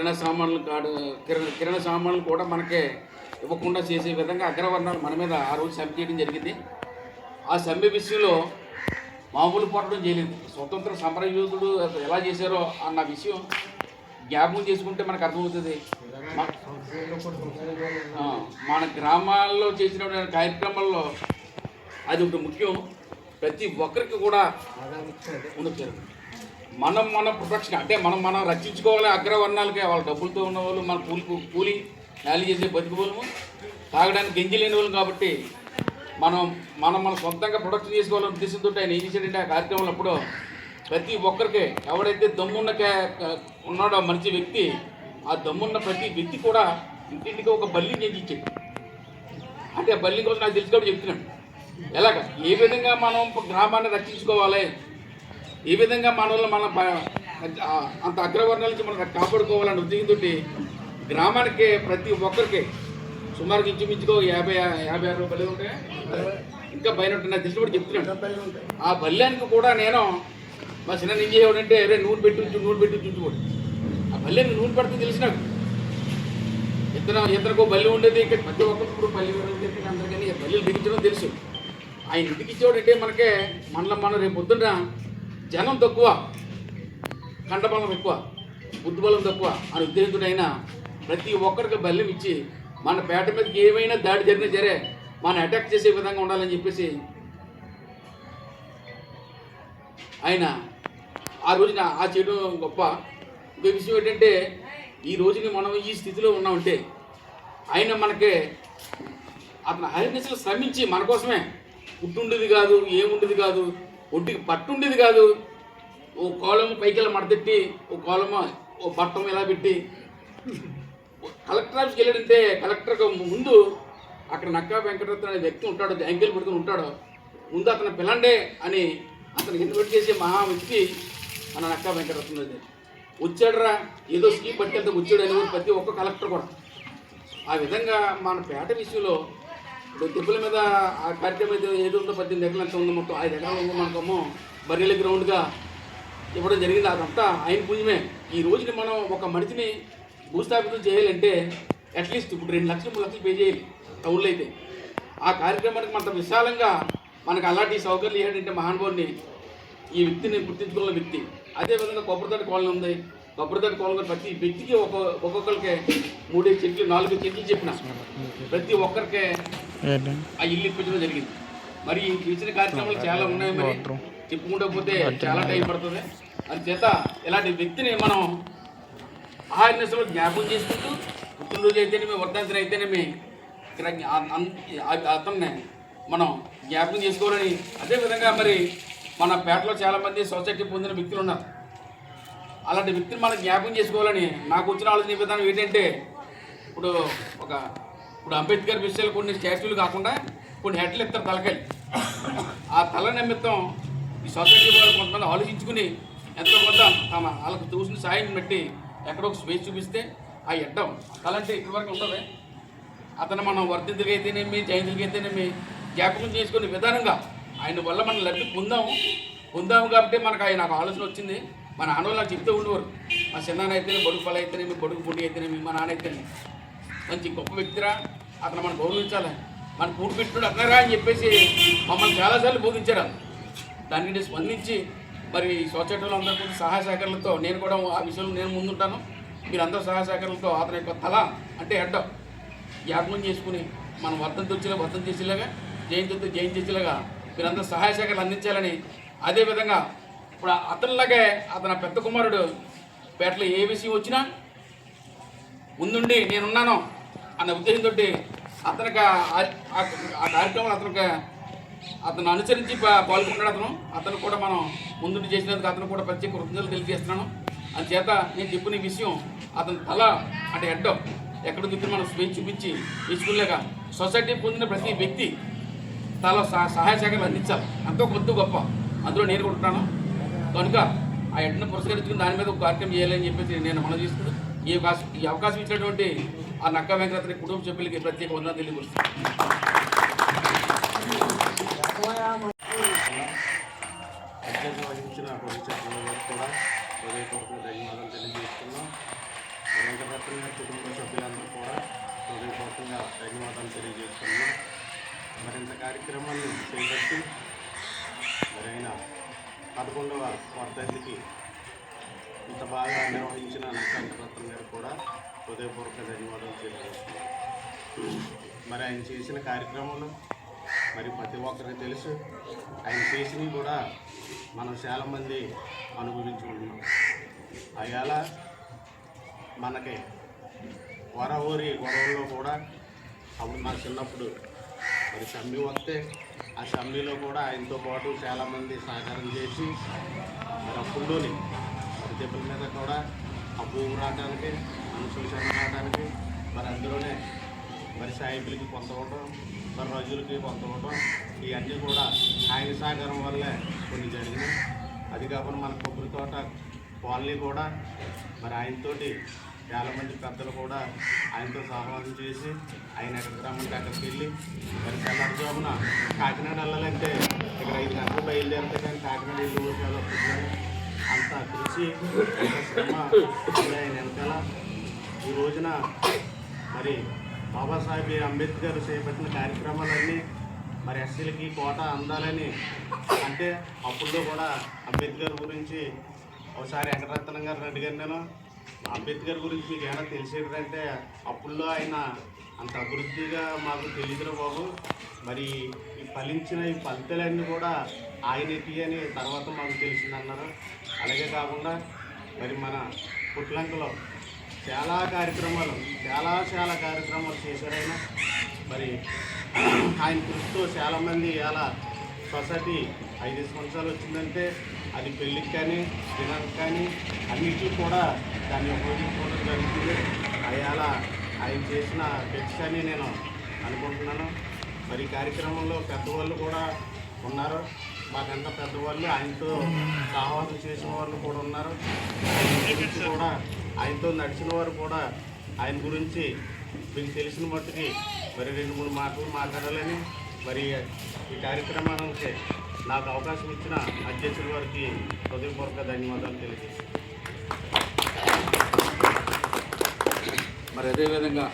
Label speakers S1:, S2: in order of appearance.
S1: కిరణ సామాన్లు కాడు కిరణ కిరణ సామాన్లు కూడా మనకే ఇవ్వకుండా చేసే విధంగా అగ్రవర్ణాలు మన మీద ఆ రోజు సమ్మె చేయడం జరిగింది. ఆ సమ్మె విషయంలో మామూలు పోరాటం చేయలేదు. స్వతంత్ర సమరయోధుడు అసలు ఎలా చేశారో అన్న విషయం జ్ఞాపకం చేసుకుంటే మనకు అర్థమవుతుంది. మన గ్రామాల్లో చేసిన కార్యక్రమాల్లో అది ఒకటి ముఖ్యం. ప్రతి ఒక్కరికి కూడా ఉండొచ్చారు మనం మన ప్రొటెక్షన్ అంటే మనం మనం రక్షించుకోవాలి అగ్రవర్ణాలకే వాళ్ళ డబ్బులతో ఉన్న వాళ్ళు మన కూలి కూలి నేలి చేసే బతుకు తాగడానికి గంజి లేని వాళ్ళు కాబట్టి మనం మనం మన సొంతంగా ప్రొడక్షన్ చేసుకోవాలని ఉద్దేశంతో ఆయన ఏం చేశాడంటే ఆ కార్యక్రమంలో అప్పుడు ప్రతి ఒక్కరికి ఎవడైతే దమ్మున్నకే ఉన్నాడో మంచి వ్యక్తి ఆ దమ్మున్న ప్రతి వ్యక్తి కూడా ఇంటింటికి ఒక బల్లి చేసి ఇచ్చాడు అంటే ఆ బల్లి కోసం నాకు తెలిసి కాబట్టి చెప్తున్నాను. ఎలాగ? ఏ విధంగా మనం గ్రామాన్ని రక్షించుకోవాలి? ఏ విధంగా మనల్ని మన అంత అగ్రవర్ణాల నుంచి మనం కాపాడుకోవాలనే ఉద్దేశంతో గ్రామానికి ప్రతి ఒక్కరికి సుమారు ఇంచుమించుకో యాభై యాభై ఆరు బలి ఉంటాయి? ఇంకా పైన ఉంటాయి. నాకు తెలిసి కూడా చెప్తున్నాను ఆ బల్యానికి కూడా నేను మా చిన్న ఏం చేయవాడంటే రే నూనె పెట్టి ఉంచు నూనె పెట్టి ఉంచు కూడా ఆ బల్యానికి నూనె పెడుతుంది తెలిసి నాకు. ఇతను ఇతనికి బల్లి ఉండేది. ఇక్కడ ప్రతి ఒక్కరికి పల్లి ఉండేది అందరికీ బల్లిలు బిగించడం తెలుసు. ఆయన ఇంటికి ఇచ్చేవాడంటే మనకే మనలో మనం రేపు పొద్దున్న జనం తక్కువ కండబలం ఎక్కువ బుద్ధిబలం తక్కువ అని ఉద్దేశంతో అయినా ప్రతి ఒక్కరికి బల్యం ఇచ్చి మన పేట మీదకి ఏమైనా దాడి జరిగినా సరే మనం అటాక్ చేసే విధంగా ఉండాలని చెప్పేసి ఆయన ఆ రోజున ఆ చేయడం గొప్ప. ఇంకో విషయం ఏంటంటే ఈ రోజుని మనం ఈ స్థితిలో ఉన్నామంటే ఆయన మనకి అతను హరినిసలు శ్రమించి మన కోసమే పుట్టుండేది కాదు ఏముండేది కాదు ఒంటికి పట్టుండేది కాదు. ఓ కోలము ఎలా మడతెట్టి ఓ కోలము ఓ బట్టం ఇలా పెట్టి. కలెక్టర్ ఆఫీస్కి వెళ్ళాడంటే కలెక్టర్కి ముందు అక్కడ నక్కా వెంకటరత్న అనే వ్యక్తి ఉంటాడు యాంకిల్ పెట్టుకుని ఉంటాడు. ముందు అతను పిల్లండే అని అతను ఇన్వైట్ చేసే మహా వ్యక్తి మన నక్కా వెంకటరత్న వచ్చాడరా ఏదో స్కీమ్ పట్టి పట్టేంత వచ్చాడు అని ప్రతి ఒక్క కలెక్టర్ కూడా. ఆ విధంగా మన పేట విషయంలో ఇప్పుడు దెబ్బల మీద ఆ కార్యక్రమం అయితే ఏదో ఉందో పద్దెనిమిది ఎకరాలు ఎంత ఉందో మొత్తం ఐదు ఎకరాలు ఉందో మనకేమో బర్రెల గ్రౌండ్గా ఇవ్వడం జరిగింది. అదంతా ఆయన పుణ్యమే ఈ రోజుని మనం ఒక మనిషిని భూస్థాపితం చేయాలంటే అట్లీస్ట్ ఇప్పుడు రెండు లక్షలు మూడు లక్షలు పే చేయాలి టౌన్లో అయితే. ఆ కార్యక్రమానికి మనంత విశాలంగా మనకు అలాంటి సౌకర్యాలు ఏంటంటే మహానుభావుని ఈ వ్యక్తిని గుర్తించుకున్న వ్యక్తి. అదేవిధంగా కొబ్బరితోట కోలం ఉంది. కొబ్బరితోట కోళ్ళని ప్రతి వ్యక్తికి ఒక్కొక్కరికి మూడు చెట్లు నాలుగు చెట్లు చెప్పిన. ప్రతి ఒక్కరికి ఆ ఇల్లు ఇప్పించడం జరిగింది. మరి ఈ ఇచ్చిన కార్యక్రమాలు చాలా ఉన్నాయి మరి. చెప్పుకుంటూ పోతే చాలా టైం పడుతుంది. అందుచేత ఇలాంటి వ్యక్తిని మనం ఆహార్యసలో జ్ఞాపకం చేసుకుంటూ పుట్టినరోజు అయితేనేమి వర్ధంతిని అయితేనేమి అతన్ని మనం జ్ఞాపకం చేసుకోవాలని అదేవిధంగా మరి మన పేటలో చాలామంది సొసైటీ పొందిన వ్యక్తులు ఉన్నారు. అలాంటి వ్యక్తిని మనం జ్ఞాపకం చేసుకోవాలని నాకు వచ్చిన ఆలోచన విధానం ఏంటంటే ఇప్పుడు ఒక ఇప్పుడు అంబేద్కర్ విషయాలు కొన్ని స్టాచ్యూలు కాకుండా కొన్ని హెడ్లు ఇస్తారు తలకాయలు. ఆ తల నిమిత్తం ఈ సొసైటీ వాళ్ళు కొంతమంది ఆలోచించుకుని ఎంతో కొంత తమ వాళ్ళకు చూసిన సాయం బట్టి ఎక్కడో స్పేస్ చూపిస్తే ఆ ఎడ్డం కలంటే అంటే ఇక్కడి వరకు ఉంటుంది? అతను మనం వర్ధితులకి అయితేనేమి జయంతులకి అయితేనేమి జ్ఞాపకం చేసుకునే విధానంగా ఆయన వల్ల మనం లబ్ధి పొందాము పొందాము కాబట్టి మనకు ఆయన నాకు ఆలోచన వచ్చింది. మన నాన్న వాళ్ళు నాకు చెప్తూ ఉండేవారు. మా చిన్నాన్న అయితేనే బడుగు పళ్ళు అయితేనేమి బడుగు పొడి అయితేనేమి మా నాన్న అయితేనే మంచి గొప్ప వ్యక్తిరా. అతను మనం గౌరవించాలి. మన కూడు పెట్టుడు అని చెప్పేసి మమ్మల్ని చాలాసార్లు బోధించారు. దానికి నేను స్పందించి మరి సొసైటీలో అందరూ సహాయ సహకారాలతో నేను కూడా ఆ విషయంలో నేను ముందుంటాను. మీరందరూ సహాయ సహకారాలతో అతని యొక్క తల అంటే అడ్డం జ్ఞాపకం చేసుకుని మనం వర్ధంతి వచ్చేలా వర్ధం చేసేలాగా జయంతి వస్తే జయంతి చేసేలాగా మీరందరూ సహాయ సహకారాలు అందించాలని అదేవిధంగా ఇప్పుడు అతనిలాగే అతని పెద్ద కుమారుడు పేటలో ఏ విషయం వచ్చినా ముందుండి నేనున్నాను. అన్న ఉద్దేశంతో అతనికి ఆ- కార్యక్రమంలో అతనికి అతను అనుసరించి పాల్గొన్నాడు అతను. అతను కూడా మనం ముందుండి చేసినందుకు అతను కూడా ప్రత్యేక కృతజ్ఞతలు తెలియజేస్తున్నాను. అందుచేత నేను చెప్పిన ఈ విషయం అతని తల అంటే అడ్డం ఎక్కడ దిక్కున మనం స్వేచ్ఛ చూపించి తీసుకునేలాగా సొసైటీ పొందిన ప్రతి వ్యక్తి తల సహ- సహాయ శాఖలు అందించాలి. అంతో కొద్ది గొప్ప. అందులో నేను కొంటున్నాను కనుక ఆ ఎడ్డను పురస్కరించుకుని దాని మీద ఒక కార్యక్రమం చేయాలని చెప్పేసి నేను మనం చేసుకుంటూ ఈ అవకాశం ఈ అవకాశం ఇచ్చినటువంటి ఆ నక్క వెంకటరత్న కుటుంబ సభ్యులకి ప్రత్యేక వందనాలు తెలియపరుస్తాను
S2: అధ్యక్షత వహించిన భవిష్యత్ కూడా హృదయపూర్వక ధన్యవాదాలు తెలియజేస్తున్నాం. వెంకటరత్న గారి కుటుంబ సభ్యులందరూ కూడా హృదయపూర్వకంగా ధన్యవాదాలు తెలియజేస్తున్నాం. మరింత కార్యక్రమాన్ని చేపట్టి మరి ఆయన పదకొండవ వర్ధంతికి ఇంత బాగా నిర్వహించిన వెంకటరత్న గారు కూడా హృదయపూర్వక ధన్యవాదాలు తెలియజేస్తున్నాం మరి ఆయన చేసిన కార్యక్రమాలు మరి ప్రతి ఒక్కరికి తెలుసు ఆయన చేసినవి కూడా మనం చాలామంది అనుభవించుకుంటున్నాం. అయ్యాల మనకి వర ఊరి గొడవల్లో కూడా అప్పుడు మా చిన్నప్పుడు మరి సమ్మె వస్తే ఆ సమ్మెలో కూడా ఆయనతో పాటు చాలామంది సహకారం చేసి మరి అప్పుడులోని మరి మీద కూడా ఆ భూమి రావడానికి అనుసూచన రావడానికి మరి అందులోనే మరి సాయిబులకి కొంత ఇవ్వటం మరి రజులకి కొంత ఇవ్వటం ఇవన్నీ కూడా ఆయన సహకారం వల్లే కొన్ని జరిగినాయి. అది కాకుండా మన కొబ్బరి తోట కాలనీ కూడా మరి ఆయనతోటి చాలా మంది పెద్దలు కూడా ఆయనతో సహవాసం చేసి ఆయన ఎక్కడికి రమ్మంటే అక్కడికి వెళ్ళి మరి తెల్లారుజామున కాకినాడ వెళ్ళాలంటే ఇక్కడ ఐదు గంటలు బయలుదేరితే కానీ కాకినాడ వెళ్ళి ఊరికాలు వస్తుంది అంత కృషి శ్రమ ఆయన వెనకాల ఈ రోజున మరి బాబాసాహెబ్ అంబేద్కర్ చేపట్టిన కార్యక్రమాలన్నీ మరి ఎస్సీలకి కోట అందాలని అంటే అప్పుల్లో కూడా అంబేద్కర్ గురించి ఒకసారి వెంకటరత్నం గారు అడిగాను నేను. అంబేద్కర్ గురించి మీకు ఏమైనా తెలిసేటంటే అప్పుల్లో ఆయన అంత అభివృద్ధిగా మాకు తెలియదురా బాబు. మరి ఫలించిన ఈ ఫలితాలన్నీ కూడా ఆయనకి అని తర్వాత మాకు తెలిసిందన్నారు. అలాగే కాకుండా మరి మన పుట్లంకలో చాలా కార్యక్రమాలు చాలా చాలా కార్యక్రమాలు చేశారు ఆయన. మరి ఆయన కృషితో చాలామంది అలా సొసైటీ ఐదు సంవత్సరాలు వచ్చిందంటే అది పెళ్ళికి కానీ దినానికి కానీ అన్నిటికీ కూడా దాన్ని ఉపయోగించుకోవడం జరుగుతుంది. అలా ఆయన చేసిన టెక్స్ అని నేను అనుకుంటున్నాను. మరి కార్యక్రమంలో పెద్దవాళ్ళు కూడా ఉన్నారు. మాకంత పెద్దవాళ్ళు ఆయనతో సాహసం చేసిన వాళ్ళు కూడా ఉన్నారు. గురించి కూడా ఆయనతో నడిచిన వారు కూడా ఆయన గురించి మీకు తెలిసిన మట్టుకి మరి రెండు మూడు మాటలు మాట్లాడాలని మరి ఈ కార్యక్రమానికి నాకు అవకాశం ఇచ్చిన అధ్యక్షుల వారికి హృదయపూర్వక ధన్యవాదాలు తెలియజేస్తాను
S1: మరి అదేవిధంగా